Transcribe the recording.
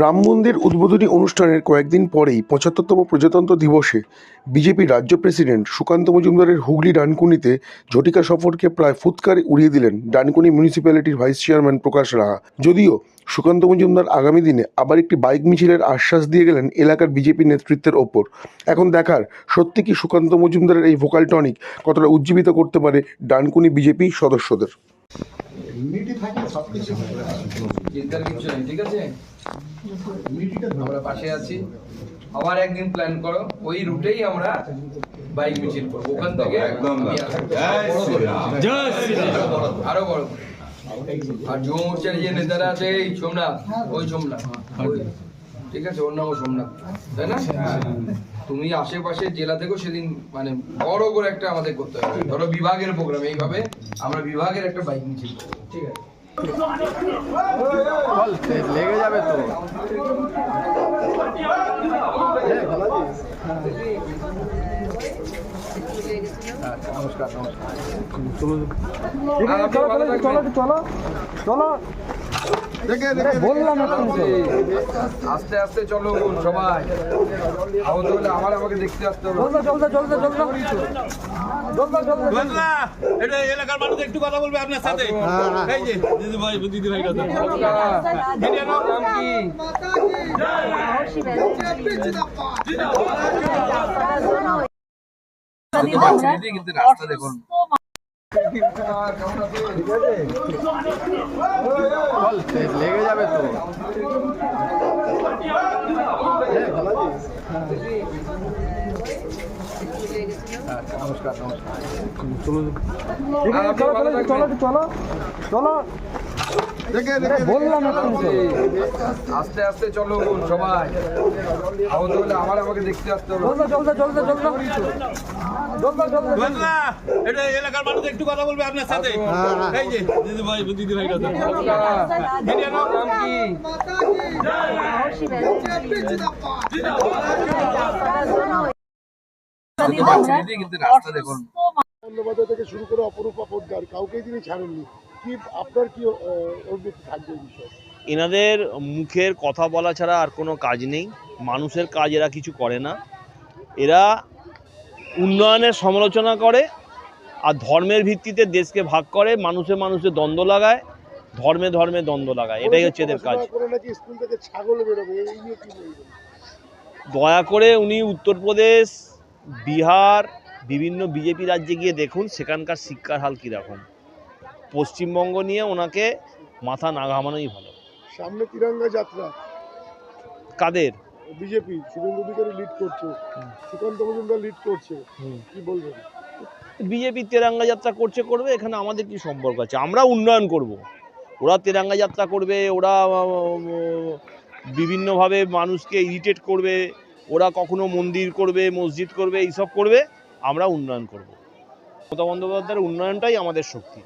রাম মন্দির উদ্বোধনী অনুষ্ঠানের কয়েকদিন পরেই পঁচাত্তরতম প্রজাতন্ত্র দিবসে বিজেপির রাজ্য প্রেসিডেন্ট সুকান্ত মজুমদারের হুগলি ডানকুনিতে ঝটিকা সফরকে প্রায় ফুৎকারে উড়িয়ে দিলেন ডানকুনি মিউনিসিপ্যালিটির ভাইস চেয়ারম্যান প্রকাশ রাহা। যদিও সুকান্ত মজুমদার আগামী দিনে আবার একটি বাইক মিছিলের আশ্বাস দিয়ে গেলেন এলাকার বিজেপি নেতৃত্বের ওপর। এখন দেখার সত্যি কি সুকান্ত মজুমদারের এই ভোকাল টনিক কতটা উজ্জীবিত করতে পারে ডানকুনি বিজেপি সদস্যদের? চিন্তার কিছু নেই, ঠিক আছে? আমরা পাশে আছি। আবার একদিন প্ল্যান করো ওই রুটেই আমরা বাইক মিছিল করব। ওখান থেকে একদম আরও বড় আর যুব মোর্চার যে নেতারা আছে এই সোমনাথ ওই সোমনাথ। ঠিক আছে ওর নামও সোমনাথ। তাই না? তুমি আশেপাশে জেলা থেকেও সেদিন মানে বড় করে একটা আমাদের করতে হবে। ধরো বিভাগের প্রোগ্রাম এইভাবে আমরা বিভাগের একটা বাইক মিছিল করব। ঠিক আছে? লেগে যাবে তো। নমস্কার নমস্কার। থাকবেন। চলো চলো। বললাম আস্তে আস্তে চলো সবাই আহত হলে আবার আমাকে দেখতে আসতে হবে চলতে চলতে চলতে চলতে চলতে চলতে বদলা এটা এলাকার মানুষ একটু কথা বলবে আপনার সাথে এই যে দিদি ভাই দিদি ভাই কথা নমস্কার। নাম কি দিদি কিন্তু রাস্তা দেখুন লেগে যাবে তো নমস্কার নমস্কার চলো চলো চলো চলো বললাম আস্তে আস্তে চলো সবাই আহত হলে আবার আমাকে দেখতে আসতে হবে চলতে চলতে চলতে চলতে চলতে চলতে বদলা এটা এলাকার মানুষ একটু কথা বলবে আপনার সাথে এই যে দিদি ভাই দিদি ভাই কথা নমস্কার। নাম কি দিদি কিন্তু রাস্তা দেখুন থেকে শুরু করে অপরূপা পোদ্দার কাউকেই তিনি ছাড়েননি কি আপনার কি অভিব্যক্তি থাকবে বিষয়ে? এনাদের মুখের কথা বলা ছাড়া আর কোনো কাজ নেই। মানুষের কাজ এরা কিছু করে না। এরা উন্নয়নের সমালোচনা করে আর ধর্মের ভিত্তিতে দেশকে ভাগ করে মানুষে মানুষে দ্বন্দ্ব লাগায় ধর্মে ধর্মে দ্বন্দ্ব লাগায়। এটাই হচ্ছে এদের কাজ। দয়া করে উনি উত্তরপ্রদেশ বিহার বিভিন্ন বিজেপি রাজ্যে গিয়ে দেখুন সেখানকার শিক্ষার হাল কীরকম। পশ্চিমবঙ্গ নিয়ে ওনাকে মাথা না ঘামানোই ভালো। সামনে তিরঙ্গা যাত্রা। কাদের? বিজেপি শুভেন্দু অধিকারী লিড করছে। সুকান্ত মজুমদার লিড করছে। কি বলবেন? বিজেপি তেরাঙ্গা যাত্রা করছে করবে এখানে আমাদের কি সম্পর্ক আছে? আমরা উন্নয়ন করব। ওরা তেরাঙ্গা যাত্রা করবে ওরা বিভিন্নভাবে মানুষকে ইরিটেট করবে ওরা কখনো মন্দির করবে মসজিদ করবে এইসব করবে আমরা উন্নয়ন করব। মমতা বন্দ্যোপাধ্যায়ের উন্নয়নটাই আমাদের শক্তি।